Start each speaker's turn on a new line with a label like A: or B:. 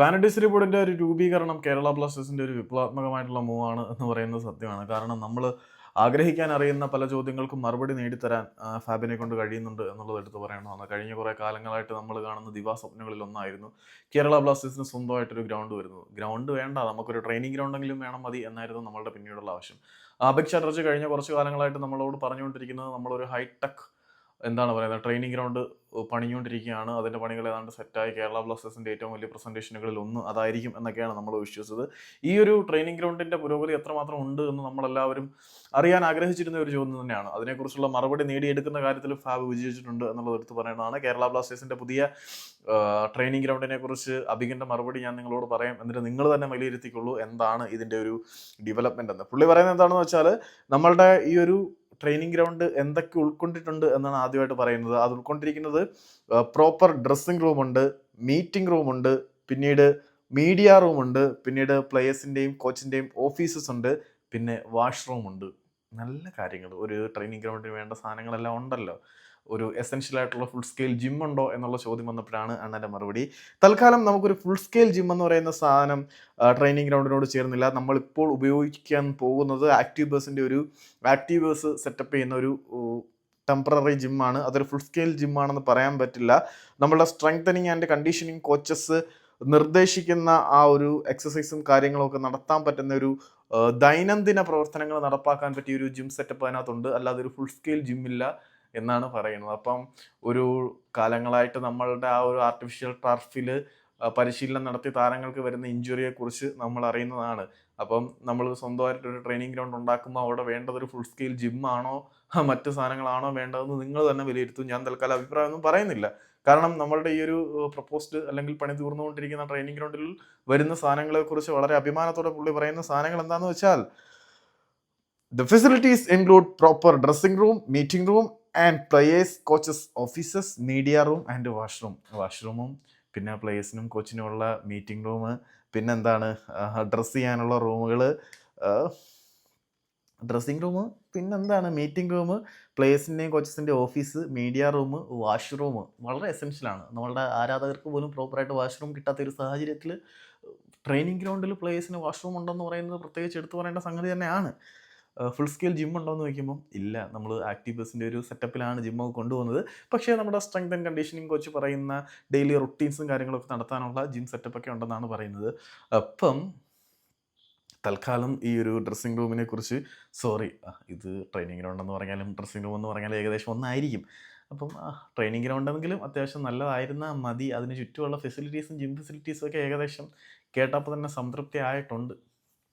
A: ഫാനഡിസ് റിപ്പോർട്ടിന്റെ ഒരു രൂപീകരണം കേരള ബ്ലാസ്റ്റേഴ്സിന്റെ ഒരു വിപ്ലവാത്മകമായിട്ടുള്ള മൂവാണ് എന്ന് പറയുന്നത് സത്യമാണ്. കാരണം നമ്മൾ ആഗ്രഹിക്കാൻ അറിയുന്ന പല ചോദ്യങ്ങൾക്കും മറുപടി നേടിത്തരാൻ ഫാബിനെ കൊണ്ട് കഴിയുന്നുണ്ട് എന്നുള്ളത് എടുത്ത് പറയണമെന്ന് കഴിഞ്ഞ കുറേ കാലങ്ങളായിട്ട് നമ്മൾ കാണുന്ന ദിവാസ്വപ്നങ്ങളിൽ ഒന്നായിരുന്നു കേരള ബ്ലാസ്റ്റേഴ്സിന് സ്വന്തമായിട്ടൊരു ഗ്രൗണ്ട് വരുന്നത്. ഗ്രൗണ്ട് വേണ്ട നമുക്കൊരു ട്രെയിനിങ് ഗ്രൗണ്ടെങ്കിലും വേണം മതി എന്നായിരുന്നു നമ്മളുടെ പിന്നീടുള്ള ആവശ്യം. അപേക്ഷ ചാറ്റർജി കഴിഞ്ഞ കുറച്ച് കാലങ്ങളായിട്ട് നമ്മളോട് പറഞ്ഞുകൊണ്ടിരിക്കുന്നത് നമ്മളൊരു ഹൈടെക് എന്താണ് പറയുന്നത്? ട്രെയിനിങ് ഗ്രൗണ്ട് പണിഞ്ഞുകൊണ്ടിരിക്കുകയാണ്. അതിന്റെ പണികൾ ഏതാണ്ട് സെറ്റായി കേരള ബ്ലാസ്റ്റേഴ്സിന്റെ ഏറ്റവും വലിയ പ്രസന്റേഷനുകളിൽ ഒന്ന് അതായിരിക്കും എന്നൊക്കെയാണ് നമ്മൾ വിശ്വസിച്ചത്. ഈ ഒരു ട്രെയിനിങ് ഗ്രൗണ്ടിന്റെ പുരോഗതി എത്രമാത്രം ഉണ്ട് എന്ന് നമ്മളെല്ലാവരും അറിയാൻ ആഗ്രഹിച്ചിരുന്ന ഒരു ചോദ്യം തന്നെയാണ്. അതിനെക്കുറിച്ചുള്ള മറുപടി നേടിയെടുക്കുന്ന കാര്യത്തിൽ ഫാബ് വിജയിച്ചിട്ടുണ്ട് എന്നുള്ളത് എടുത്ത് പറയേണ്ടതാണ്. കേരള ബ്ലാസ്റ്റേഴ്സിന്റെ പുതിയ ട്രെയിനിങ് ഗ്രൗണ്ടിനെ കുറിച്ച് അഭിഗിന്റെ മറുപടി ഞാൻ നിങ്ങളോട് പറയാം. എന്നിട്ട് നിങ്ങൾ തന്നെ വിലയിരുത്തിക്കൊള്ളൂ എന്താണ് ഇതിന്റെ ഒരു ഡെവലപ്മെന്റ് എന്ന്. പുള്ളി പറയുന്നത് എന്താണെന്ന് വെച്ചാൽ നമ്മളുടെ ഈ ഒരു ട്രെയിനിങ് ഗ്രൗണ്ട് എന്തൊക്കെ ഉൾക്കൊണ്ടിട്ടുണ്ട് എന്നാണ് ആദ്യമായിട്ട് പറയുന്നത്. അത് ഉൾക്കൊണ്ടിരിക്കുന്നത് പ്രോപ്പർ ഡ്രസ്സിംഗ് റൂമുണ്ട് മീറ്റിംഗ് റൂമുണ്ട് പിന്നീട് മീഡിയ റൂമുണ്ട് പിന്നീട് പ്ലേയേഴ്സിന്റെയും കോച്ചിന്റെയും ഓഫീസസ് ഉണ്ട് പിന്നെ വാഷ്റൂം ഉണ്ട്. നല്ല കാര്യങ്ങൾ ഒരു ട്രെയിനിങ് ഗ്രൗണ്ടിന് വേണ്ട സാധനങ്ങളെല്ലാം ഉണ്ടല്ലോ. ഒരു എസെൻഷ്യൽ ആയിട്ടുള്ള ഫുൾ സ്കെയിൽ ജിം ഉണ്ടോ എന്നുള്ള ചോദ്യം വന്നപ്പോഴാണ് അണ്ണന്റെ മറുപടി. തൽക്കാലം നമുക്കൊരു ഫുൾ സ്കെയിൽ ജിം എന്ന് പറയുന്ന സാധനം ട്രെയിനിങ് ഗ്രൗണ്ടിനോട് ചേർന്നില്ല. നമ്മളിപ്പോൾ ഉപയോഗിക്കാൻ പോകുന്നത് ആക്റ്റീവ് ബേഴ്സിന്റെ ഒരു ആക്റ്റീവ് ബേഴ്സ് സെറ്റപ്പ് ചെയ്യുന്ന ഒരു ടെമ്പററി ജിമ്മാണ് അതൊരു ഫുൾ സ്കെയിൽ ജിമ്മാണെന്ന് പറയാൻ പറ്റില്ല. നമ്മളുടെ സ്ട്രെങ്തനിങ് ആൻഡ് കണ്ടീഷനിങ് കോച്ചസ് നിർദ്ദേശിക്കുന്ന ആ ഒരു എക്സസൈസും കാര്യങ്ങളൊക്കെ നടത്താൻ പറ്റുന്ന ഒരു ദൈനംദിന പ്രവർത്തനങ്ങൾ നടപ്പാക്കാൻ പറ്റിയ ഒരു ജിം സെറ്റപ്പ് അതിനകത്തുണ്ട്. അല്ലാതെ ഒരു ഫുൾ സ്കെയിൽ ജിം ഇല്ല എന്നാണ് പറയുന്നത്. അപ്പം ഒരു കാലങ്ങളായിട്ട് നമ്മളുടെ ആ ഒരു ആർട്ടിഫിഷ്യൽ ടർഫിൽ പരിശീലനം നടത്തി താരങ്ങൾക്ക് വരുന്ന ഇഞ്ചുറിയെക്കുറിച്ച് നമ്മൾ അറിയുന്നതാണ്. അപ്പം നമ്മൾ സ്വന്തമായിട്ട് ഒരു ട്രെയിനിങ് ഗ്രൗണ്ട് ഉണ്ടാക്കുമ്പോൾ അവിടെ വേണ്ടത് ഒരു ഫുൾ സ്കെയിൽ ജിമ്മാണോ മറ്റു സാധനങ്ങളാണോ വേണ്ടതെന്ന് നിങ്ങൾ തന്നെ വിലയിരുത്തും. ഞാൻ തൽക്കാലം അഭിപ്രായമൊന്നും പറയുന്നില്ല. കാരണം നമ്മളുടെ ഈ ഒരു പ്രപ്പോസ്ഡ് അല്ലെങ്കിൽ പണി തീർന്നുകൊണ്ടിരിക്കുന്ന ട്രെയിനിങ് ഗ്രൗണ്ടിൽ വരുന്ന സാധനങ്ങളെക്കുറിച്ച് വളരെ അഭിമാനത്തോടെ പുള്ളി പറയുന്ന സാധനങ്ങൾ എന്താണെന്ന് വെച്ചാൽ the facilities include proper dressing room meeting room and players coaches offices media room and washroom വാഷ്റൂമും പിന്നെ പ്ലേയേഴ്സിനും കോച്ചിനുമുള്ള മീറ്റിംഗ് റൂം പിന്നെ എന്താണ് ഡ്രസ്സ് ചെയ്യാനുള്ള റൂമുകൾ ഡ്രസ്സിംഗ് റൂം പിന്നെന്താണ് മീറ്റിംഗ് റൂം പ്ലേയേഴ്സിന്റെയും കോച്ചസിന്റെ ഓഫീസ് മീഡിയ റൂം വാഷ്റൂം വളരെ എസെൻഷ്യലാണ് നമ്മളുടെ ആരാധകർക്ക് പോലും പ്രോപ്പറായിട്ട് വാഷ്റൂം കിട്ടാത്ത ഒരു സാഹചര്യത്തിൽ ട്രെയിനിങ് ഗ്രൗണ്ടിൽ പ്ലേയേഴ്സിന് വാഷ്റൂം ഉണ്ടെന്ന് പറയുന്നത് പ്രത്യേകിച്ച് എടുത്തു പറയേണ്ട സംഗതി തന്നെയാണ്. ഫുൾ സ്കെയിൽ ജിം ഉണ്ടോ എന്ന് ചോദിക്കുമ്പോൾ ഇല്ല. നമ്മൾ ആക്റ്റീവ് ബസിന്റെ ഒരു സെറ്റപ്പിലാണ് ജിമ്മൊക്കെ കൊണ്ടുപോകുന്നത്. പക്ഷേ നമ്മുടെ സ്ട്രെങ്ത് ആൻഡ് കണ്ടീഷനിങ് കോച്ച് പറയുന്ന ഡെയിലി റുട്ടീൻസും കാര്യങ്ങളൊക്കെ നടത്താനുള്ള ജിം സെറ്റപ്പൊക്കെ ഉണ്ടെന്നാണ് പറയുന്നത്. അപ്പം തൽക്കാലം ഈ ഒരു ഡ്രസ്സിംഗ് റൂമിനെ കുറിച്ച് സോറി ഇത് ട്രെയിനിങ് ഗ്രൗണ്ട് എന്ന് പറഞ്ഞാലും ഡ്രസ്സിംഗ് റൂം എന്ന് പറഞ്ഞാലും ഏകദേശം ഒന്നായിരിക്കും. അപ്പം ട്രെയിനിങ് ഗ്രൗണ്ടെങ്കിലും അത്യാവശ്യം നല്ലതായിരുന്നാൽ മതി. അതിന് ചുറ്റുമുള്ള ഫെസിലിറ്റീസും ജിം ഫെസിലിറ്റീസും ഒക്കെ ഏകദേശം കേട്ടപ്പോൾ തന്നെ സംതൃപ്തി ആയിട്ടുണ്ട്.